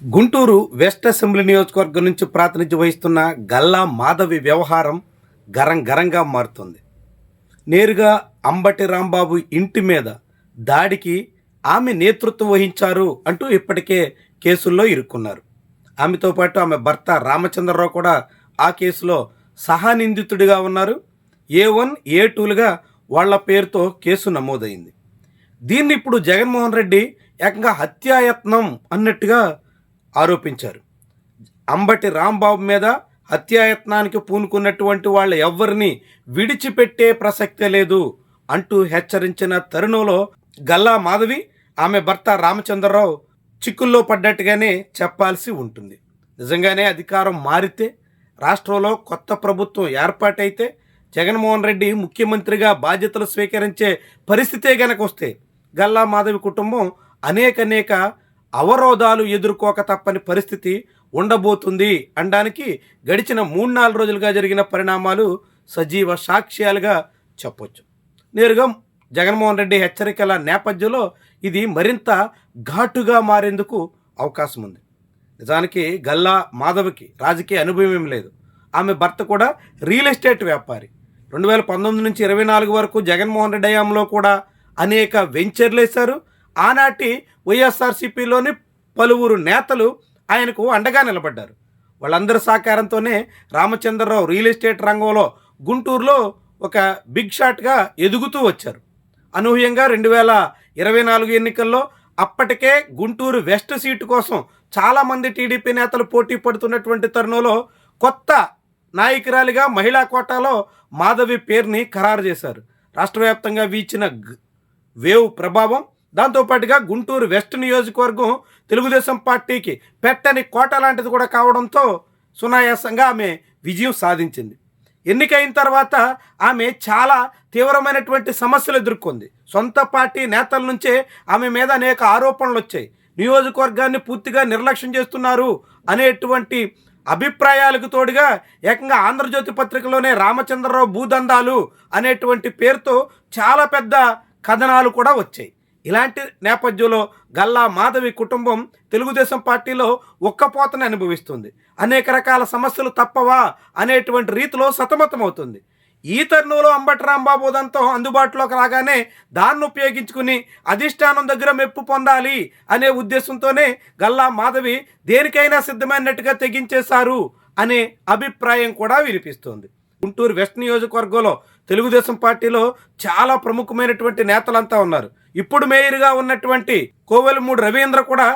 Guntur west assembly నియోజకవర్గం నుంచి ప్రాతినిధ్యం వహిస్తున్న గల్లా మాధవి వ్యవహారం గరం గరంగా మారుతుంది. నేరుగా అంబటి రాంబాబు ఇంటి మీద దాడికి ఆమె నేతృత్వం వహించారు అంటూ ఇప్పటికే కేసుల్లో ఇరుక్కున్నారు. ఆమెతో పాటు ఆమె భర్త రామచంద్రరావు కూడా ఆ కేసులో సహానిందితుడిగా ఉన్నారు. ఏ వన్ ఏ టూలుగా వాళ్ళ పేరుతో కేసు నమోదైంది. దీన్ని ఇప్పుడు జగన్మోహన్ రెడ్డి ఏకంగా హత్యాయత్నం అన్నట్టుగా ఆరోపించారు. అంబటి రాంబాబు మీద హత్యాయత్నానికి పూనుకున్నటువంటి వాళ్ళ ఎవ్వరిని విడిచిపెట్టే ప్రసక్తే లేదు అంటూ హెచ్చరించిన తరుణంలో గల్లా మాధవి ఆమె భర్త రామచంద్రరావు చిక్కుల్లో పడ్డట్టుగానే చెప్పాల్సి ఉంటుంది. నిజంగానే అధికారం మారితే రాష్ట్రంలో కొత్త ప్రభుత్వం ఏర్పాటైతే జగన్మోహన్ రెడ్డి ముఖ్యమంత్రిగా బాధ్యతలు స్వీకరించే పరిస్థితే గనక వస్తే గల్లా మాధవి కుటుంబం అనేక అనేక అవరోధాలు ఎదుర్కోక తప్పని పరిస్థితి ఉండబోతుంది అనడానికి గడిచిన మూడు నాలుగు రోజులుగా జరిగిన పరిణామాలు సజీవ సాక్ష్యాలుగా చెప్పొచ్చు. నేరుగా జగన్మోహన్ రెడ్డి హెచ్చరికల నేపథ్యంలో ఇది మరింత ఘాటుగా మారేందుకు అవకాశం ఉంది. నిజానికి గల్లా మాధవికి రాజకీయ అనుభవం ఏం లేదు. ఆమె భర్త కూడా రియల్ ఎస్టేట్ వ్యాపారి. రెండు వేల పంతొమ్మిది నుంచి ఇరవై నాలుగు వరకు జగన్మోహన్ రెడ్డి హయాంలో కూడా అనేక వెంచర్లు వేశారు ఆనాటి వైఎస్ఆర్సీపీలోని పలువురు నేతలు ఆయనకు అండగా నిలబడ్డారు. వాళ్ళందరి సహకారంతోనే రామచంద్రరావు రియల్ ఎస్టేట్ రంగంలో గుంటూరులో ఒక బిగ్ షాట్గా ఎదుగుతూ వచ్చారు. అనూహ్యంగా రెండు వేల ఇరవై నాలుగు ఎన్నికల్లో అప్పటికే గుంటూరు వెస్ట్ సీటు కోసం చాలామంది టీడీపీ నేతలు పోటీ పడుతున్నటువంటి తరుణంలో కొత్త నాయకురాలిగా మహిళా కోటాలో మాధవి పేరుని ఖరారు చేశారు. రాష్ట్ర వ్యాప్తంగా వీచిన వేవ్ ప్రభావం దాంతోపాటుగా గుంటూరు వెస్ట్ నియోజకవర్గం తెలుగుదేశం పార్టీకి పెట్టని కోట లాంటిది కూడా కావడంతో సునాయాసంగా ఆమె విజయం సాధించింది. ఎన్నికైన తర్వాత ఆమె చాలా తీవ్రమైనటువంటి సమస్యలు ఎదుర్కొంది. సొంత పార్టీ నేతల నుంచే ఆమె మీద అనేక ఆరోపణలు వచ్చాయి. నియోజకవర్గాన్ని పూర్తిగా నిర్లక్ష్యం చేస్తున్నారు అనేటువంటి అభిప్రాయాలకు తోడుగా ఏకంగా ఆంధ్రజ్యోతి పత్రికలోనే రామచంద్రరావు భూదందాలు అనేటువంటి పేరుతో చాలా పెద్ద కథనాలు కూడా వచ్చాయి. ఇలాంటి నేపథ్యంలో గల్లా మాధవి కుటుంబం తెలుగుదేశం పార్టీలో ఒక్కపోతను అనుభవిస్తుంది. అనేక రకాల సమస్యలు తప్పవా అనేటువంటి రీతిలో సతమతమవుతుంది. ఈ తరుణంలో అంబటి రాంబాబు ఉదంతం అందుబాటులోకి రాగానే దాన్ని ఉపయోగించుకుని అధిష్టానం దగ్గర మెప్పు పొందాలి అనే ఉద్దేశంతోనే గల్లా మాధవి దేనికైనా సిద్ధమైనట్టుగా తెగించేశారు అనే అభిప్రాయం కూడా వినిపిస్తోంది. గుంటూరు వెస్ట్ నియోజకవర్గంలో తెలుగుదేశం పార్టీలో చాలా ప్రముఖమైనటువంటి నేతలంతా ఉన్నారు. ఇప్పుడు మేయర్గా ఉన్నటువంటి కోవెలమూడి రవీంద్ర కూడా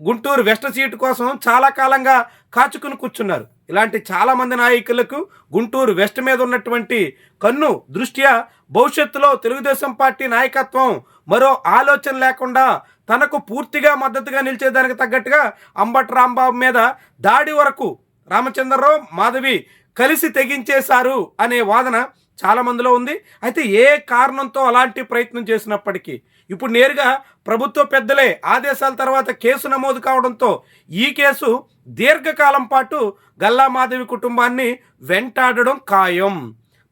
గుంటూరు వెస్ట్ సీటు కోసం చాలా కాలంగా కాచుకుని కూర్చున్నారు. ఇలాంటి చాలామంది నాయకులకు గుంటూరు వెస్ట్ మీద ఉన్నటువంటి కన్ను దృష్ట్యా భవిష్యత్తులో తెలుగుదేశం పార్టీ నాయకత్వం మరో ఆలోచన లేకుండా తనకు పూర్తిగా మద్దతుగా నిలిచేదానికి తగ్గట్టుగా అంబట్ రాంబాబు మీద దాడి వరకు రామచంద్రరావు మాధవి కలిసి తెగించేశారు అనే వాదన చాలా మందిలో ఉంది. అయితే ఏ కారణంతో అలాంటి ప్రయత్నం చేసినప్పటికీ ఇప్పుడు నేరుగా ప్రభుత్వ పెద్దలే ఆదేశాల తర్వాత కేసు నమోదు కావడంతో ఈ కేసు దీర్ఘకాలం పాటు గల్లా మాధవి కుటుంబాన్ని వెంటాడడం ఖాయం.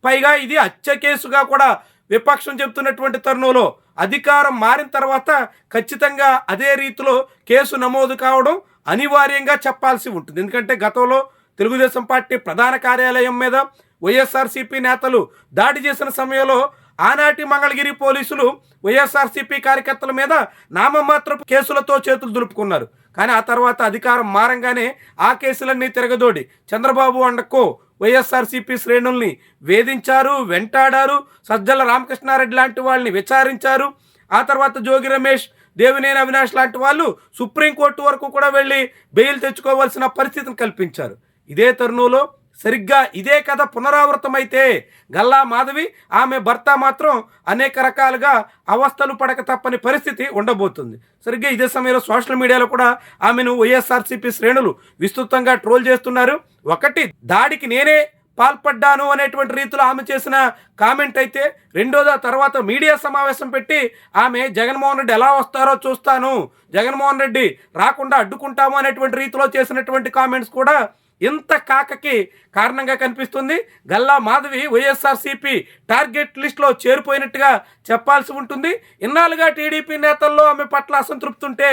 పైగా ఇది హత్య కేసుగా కూడా విపక్షం చెప్తున్నటువంటి తరుణంలో అధికారం మారిన తర్వాత ఖచ్చితంగా అదే రీతిలో కేసు నమోదు కావడం అనివార్యంగా చెప్పాల్సి ఉంటుంది. ఎందుకంటే గతంలో తెలుగుదేశం పార్టీ ప్రధాన కార్యాలయం మీద వైఎస్ఆర్సీపీ నేతలు దాడి చేసిన సమయంలో ఆనాటి మంగళగిరి పోలీసులు వైఎస్ఆర్సీపీ కార్యకర్తల మీద నామమాత్రపు కేసులతో చేతులు దులుపుకున్నారు. కానీ ఆ తర్వాత అధికారం మారంగానే ఆ కేసులన్నీ తిరగదోడి. చంద్రబాబు అండకో వైఎస్ఆర్సీపీ శ్రేణుల్ని వేధించారు వెంటాడారు సజ్జల రామకృష్ణారెడ్డి లాంటి వాళ్ళని విచారించారు. ఆ తర్వాత జోగి రమేష్ దేవినేని అవినాష్ లాంటి వాళ్ళు సుప్రీంకోర్టు వరకు కూడా వెళ్ళి బెయిల్ తెచ్చుకోవాల్సిన పరిస్థితిని కల్పించారు. ఇదే తరుణంలో సరిగ్గా ఇదే కథ పునరావృతమైతే గల్లా మాధవి ఆమె భర్త మాత్రం అనేక రకాలుగా అవస్థలు పడక తప్పని పరిస్థితి ఉండబోతుంది. సరిగ్గా ఇదే సమయంలో సోషల్ మీడియాలో కూడా ఆమెను వైఎస్ఆర్సీపీ శ్రేణులు విస్తృతంగా ట్రోల్ చేస్తున్నారు. ఒకటి దాడికి నేనే పాల్పడ్డాను అనేటువంటి రీతిలో ఆమె చేసిన కామెంట్ అయితే రెండోది ఆ తర్వాత మీడియా సమావేశం పెట్టి ఆమె జగన్మోహన్ రెడ్డి ఎలా వస్తారో చూస్తాను జగన్మోహన్ రెడ్డి రాకుండా అడ్డుకుంటాము అనేటువంటి రీతిలో చేసినటువంటి కామెంట్స్ కూడా ఇంత కాకకి కారణంగా కనిపిస్తుంది. గల్లా మాధవి వైఎస్ఆర్సీపీ టార్గెట్ లిస్టులో చేరిపోయినట్టుగా చెప్పాల్సి ఉంటుంది. ఇన్నాళ్ళుగా టీడీపీ నేతల్లో ఆమె పట్ల అసంతృప్తి ఉంటే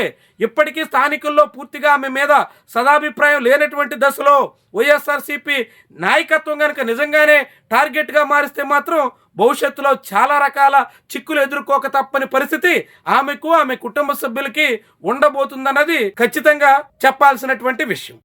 ఇప్పటికీ స్థానికుల్లో పూర్తిగా ఆమె మీద సదాభిప్రాయం లేనటువంటి దశలో వైఎస్ఆర్సీపీ నాయకత్వం కనుక నిజంగానే టార్గెట్గా మారిస్తే మాత్రం భవిష్యత్తులో చాలా రకాల చిక్కులు ఎదుర్కోక తప్పని పరిస్థితి ఆమెకు ఆమె కుటుంబ సభ్యులకి ఉండబోతుందన్నది ఖచ్చితంగా చెప్పాల్సినటువంటి విషయం.